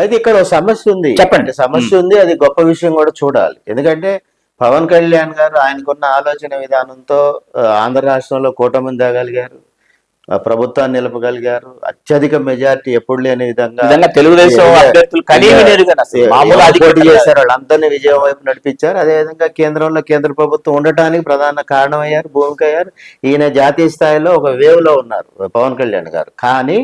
అయితే ఇక్కడ ఒక సమస్య ఉంది. చెప్పండి. సమస్య ఉంది అది గొప్ప విషయం కూడా చూడాలి. ఎందుకంటే పవన్ కళ్యాణ్ గారు ఆయనకున్న ఆలోచన విధానంతో ఆంధ్ర రాష్ట్రంలో కూటమిని తేగలిగారు ప్రభుత్వాన్ని నిలపగలిగారు. అత్యధిక మెజారిటీ ఎప్పుడు లేని విధంగా తెలుగుదేశం పోటీ చేశారు వాళ్ళందరినీ విజయం వైపు నడిపించారు. అదేవిధంగా కేంద్రంలో కేంద్ర ప్రభుత్వం ఉండటానికి ప్రధాన కారణమయ్యారు భూమిక అయ్యారు ఈయన జాతీయ స్థాయిలో ఒక వేవ్లో ఉన్నారు పవన్ కళ్యాణ్ గారు. కానీ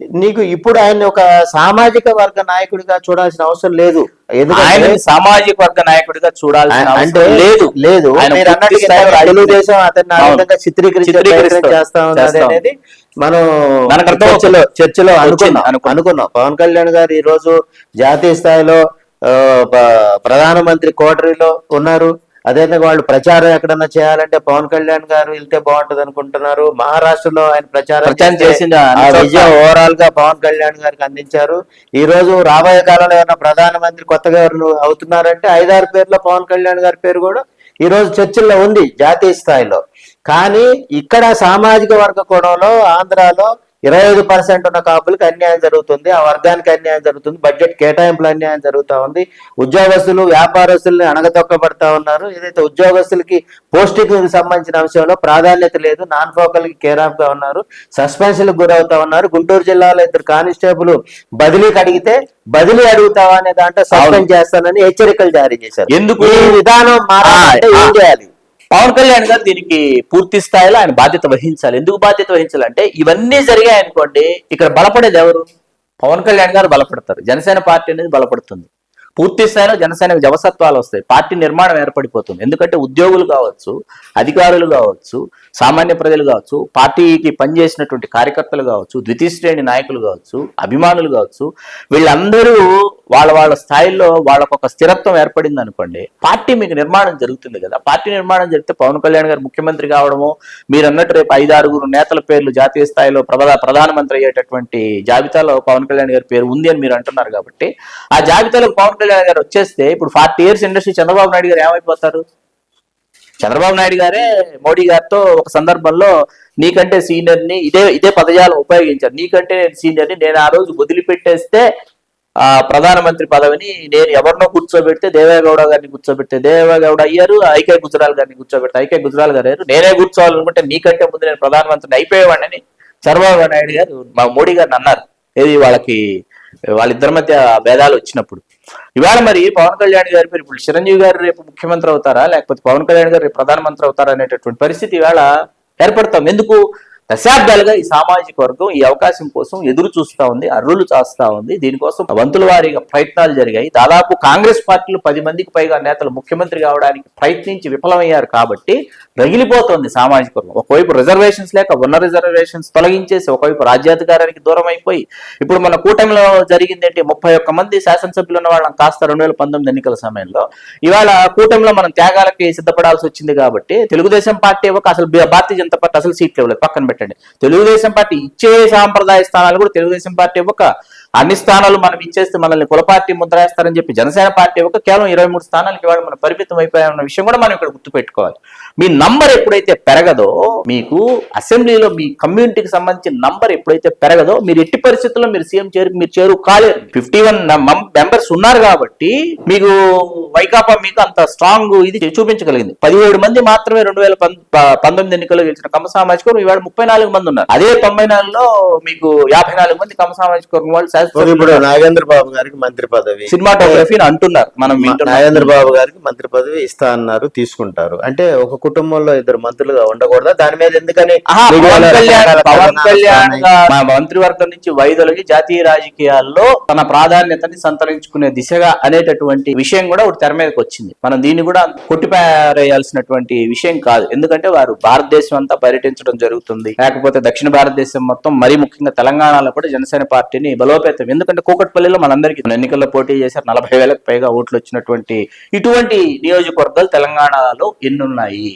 నీకు ఇప్పుడు ఆయన ఒక సామాజిక వర్గ నాయకుడిగా చూడాల్సిన అవసరం లేదు. ఆయన ఎందుకంటే సామాజిక వర్గ నాయకుడిగా చూడాల్సిన అంటే లేదు. తెలుగుదేశం అతన్ని చిత్రీకరించే చేస్తా ఉన్నది. అనేది మనం చర్చలో చర్చలో అనుకున్నాం అనుకున్నాం. పవన్ కళ్యాణ్ గారు ఈ రోజు జాతీయ స్థాయిలో ప్రధానమంత్రి కోటరీలో ఉన్నారు. అదేవిధంగా వాళ్ళు ప్రచారం ఎక్కడన్నా చేయాలంటే పవన్ కళ్యాణ్ గారు వెళ్తే బాగుంటది అనుకుంటున్నారు. మహారాష్ట్రలో ఆయన ప్రచారం చేసిన విజయం ఓవరాల్గా పవన్ కళ్యాణ్ గారికి అందించారు. ఈ రోజు రాబోయే కాలంలో ఏమైనా ప్రధానమంత్రి కొత్తగా ఎవరు అవుతున్నారంటే ఐదారు పేర్లో పవన్ కళ్యాణ్ గారి పేరు కూడా ఈ రోజు చర్చల్లో ఉంది జాతీయ స్థాయిలో. కానీ ఇక్కడ సామాజిక వర్గ కోణంలో ఆంధ్రాలో ఇరవై ఐదు పర్సెంట్ ఉన్న కాపులకు అన్యాయం జరుగుతుంది ఆ వర్గానికి అన్యాయం జరుగుతుంది బడ్జెట్ కేటాయింపులు అన్యాయం జరుగుతా ఉంది. ఉద్యోగస్తులు వ్యాపారస్తుల్ని అణగదొక్కబడతా ఉన్నారు. ఏదైతే ఉద్యోగస్తులకి పోస్టింగ్ సంబంధించిన అంశంలో ప్రాధాన్యత లేదు నాన్ ఫోకల్కి కేర్ ఆఫ్గా ఉన్నారు సస్పెన్షన్ గురవుతా ఉన్నారు. గుంటూరు జిల్లాలో ఇద్దరు కానిస్టేబుల్ బదిలీకి అడిగితే బదిలీ అడుగుతావా అనే దాంట్లో సస్పెండ్ చేస్తానని హెచ్చరికలు జారీ చేశారు. ఎందుకు? ఈ విధానం మారాలంటే ఏం చేయాలి? పవన్ కళ్యాణ్ గారు దీనికి పూర్తి స్థాయిలో ఆయన బాధ్యత వహించాలి. ఎందుకు బాధ్యత వహించాలంటే ఇవన్నీ జరిగాయి అనుకోండి ఇక్కడ బలపడేది ఎవరు? పవన్ కళ్యాణ్ గారు బలపడతారు. జనసేన పార్టీ అనేది బలపడుతుంది. పూర్తి స్థాయిలో జనసేనకు జవసత్వాలు వస్తాయి. పార్టీ నిర్మాణం ఏర్పడిపోతుంది. ఎందుకంటే ఉద్యోగులు కావచ్చు అధికారులు కావచ్చు సామాన్య ప్రజలు కావచ్చు పార్టీకి పనిచేసినటువంటి కార్యకర్తలు కావచ్చు ద్వితీయ శ్రేణి నాయకులు కావచ్చు అభిమానులు కావచ్చు వీళ్ళందరూ వాళ్ళ వాళ్ళ స్థాయిలో వాళ్ళకు ఒక స్థిరత్వం ఏర్పడింది అనుకోండి పార్టీ మీకు నిర్మాణం జరుగుతుంది కదా. పార్టీ నిర్మాణం జరిగితే పవన్ కళ్యాణ్ గారు ముఖ్యమంత్రి కావడము మీరు అన్నట్టు రేపు ఐదు ఆరుగురు నేతల పేర్లు జాతీయ స్థాయిలో ప్రధాన ప్రధానమంత్రి అయ్యేటటువంటి జాబితాలో పవన్ కళ్యాణ్ గారి పేరు ఉంది అని మీరు అంటున్నారు కాబట్టి ఆ జాబితాలో పవన్ కళ్యాణ్ గారు వచ్చేస్తే ఇప్పుడు forty years industry Chandrababu Naidu గారు ఏమైపోతారు? చంద్రబాబు నాయుడు గారే మోడీ గారితో ఒక సందర్భంలో నీకంటే సీనియర్ని ఇదే ఇదే పదజాలం ఉపయోగించారు. నీకంటే నేను సీనియర్ని నేను ఆ రోజు వదిలిపెట్టేస్తే ఆ ప్రధానమంత్రి పదవిని నేను ఎవరినో కూర్చోబెడితే దేవేగౌడ గారిని కూర్చోబెడితే దేవేగౌడ అయ్యారు ఐకే గుజరాల్ గారిని కూర్చోబెడితే ఐకే గుజరాల్ గారు అయ్యారు. నేనే కూర్చోవాలనుకుంటే నీకంటే ముందు నేను ప్రధానమంత్రిని అయిపోయేవాడిని. చంద్రబాబు నాయుడు గారు మా మోడీ గారిని అన్నారు. ఏది వాళ్ళకి వాళ్ళిద్దరి మధ్య భేదాలు వచ్చినప్పుడు. ఇవాళ మరి పవన్ కళ్యాణ్ గారి పేరు ఇప్పుడు చిరంజీవి గారు రేపు ముఖ్యమంత్రి అవుతారా? లేకపోతే పవన్ కళ్యాణ్ గారు రేపు ప్రధానమంత్రి అవుతారా అనేటటువంటి పరిస్థితి ఇవాళ ఏర్పడతాం ఎందుకు? దశాబ్దాలుగా ఈ సామాజిక వర్గం ఈ అవకాశం కోసం ఎదురు చూస్తా ఉంది అర్రులు చాస్తా ఉంది. దీనికోసం వంతుల వారీగా ప్రయత్నాలు జరిగాయి. దాదాపు కాంగ్రెస్ పార్టీలు పది మందికి పైగా నేతలు ముఖ్యమంత్రి కావడానికి ప్రయత్నించి విఫలమయ్యారు కాబట్టి రగిలిపోతోంది సామాజిక వర్గం. ఒకవైపు రిజర్వేషన్స్ లేక ఉన్న రిజర్వేషన్స్ తొలగించేసి ఒకవైపు రాజ్యాధికారానికి దూరం అయిపోయి ఇప్పుడు మన కూటమిలో జరిగింది ఏంటి ముప్పై ఒక్క మంది శాసనసభ్యులు ఉన్న వాళ్ళని కాస్త రెండు వేల పంతొమ్మిది ఎన్నికల సమయంలో. ఇవాళ కూటమిలో మనం త్యాగాలకి సిద్ధపడాల్సి వచ్చింది కాబట్టి తెలుగుదేశం పార్టీ ఒక అసలు భారతీయ జనతా పార్టీ అసలు సీట్లు ఇవ్వలేదు పక్కన పెట్టండి. తెలుగుదేశం పార్టీ ఇచ్చే సాంప్రదాయ స్థానాలు కూడా తెలుగుదేశం పార్టీ ఇవ్వక అన్ని స్థానాలు మనం ఇచ్చేస్తే మనల్ని కుల పార్టీ ముద్రేస్తారని చెప్పి జనసేన పార్టీ ఒక కేవలం ఇరవై మూడు స్థానాలకి ఇవాళ మనం పరిమితం అయిపోయామన్న విషయం కూడా మనం ఇక్కడ గుర్తుపెట్టుకోవాలి. మీ నంబర్ ఎప్పుడైతే పెరగదో మీకు అసెంబ్లీలో మీ కమ్యూనిటీకి సంబంధించిన నంబర్ ఎప్పుడైతే పెరగదో మీరు ఎట్టి పరిస్థితుల్లో మీరు సీఎం చేరు మీరు చేరు కాలేరు ఫిఫ్టీ వన్ మెంబర్స్ ఉన్నారు కాబట్టి మీకు వైకాపా మీకు అంత స్ట్రాంగ్ ఇది చూపించగలిగింది. పదిహేడు మంది మాత్రమే రెండు వేల పంతొమ్మిది ఎన్నికల్లో గెలిచిన కమ సామాజిక వర్గం ఇవాళ ముప్పై నాలుగు మంది ఉన్నారు. అదే తొంభై నాలుగులో మీకు యాభై నాలుగు మంది కమ సామాజిక వర్గం వాళ్ళు ఇప్పుడు నాగేంద్ర బాబు గారికి మంత్రి పదవి. సినిమాటోగ్రఫీ అంటున్నారు. మనం. నాగేంద్ర బాబు గారికి మంత్రి పదవి ఇస్తా అన్నారు తీసుకుంటారు. అంటే ఒక కుటుంబంలో ఇద్దరు మంత్రులుగా ఉండకూడదా? దాని మీద ఎందుకని పవన్ కళ్యాణ్ మంత్రివర్గం నుంచి వైదొలిగి జాతీయ రాజకీయాల్లో తన ప్రాధాన్యతని సంతరించుకునే దిశగా అనేటటువంటి విషయం కూడా ఒకటి తెర మీదకి వచ్చింది. మనం దీన్ని కూడా కొట్టిపారేయాల్సినటువంటి విషయం కాదు. ఎందుకంటే వారు భారతదేశం అంతా పర్యటించడం జరుగుతుంది. లేకపోతే దక్షిణ భారతదేశం మొత్తం మరీ ముఖ్యంగా తెలంగాణలో కూడా జనసేన పార్టీని బలోపేతం ఎందుకంటే కూకట్పల్లిలో మనందరికీ ఎన్నికల్లో పోటీ చేశారు నలభై వేలకు పైగా ఓట్లు వచ్చినటువంటి ఇటువంటి నియోజకవర్గాలు తెలంగాణలో ఎన్నున్నాయి.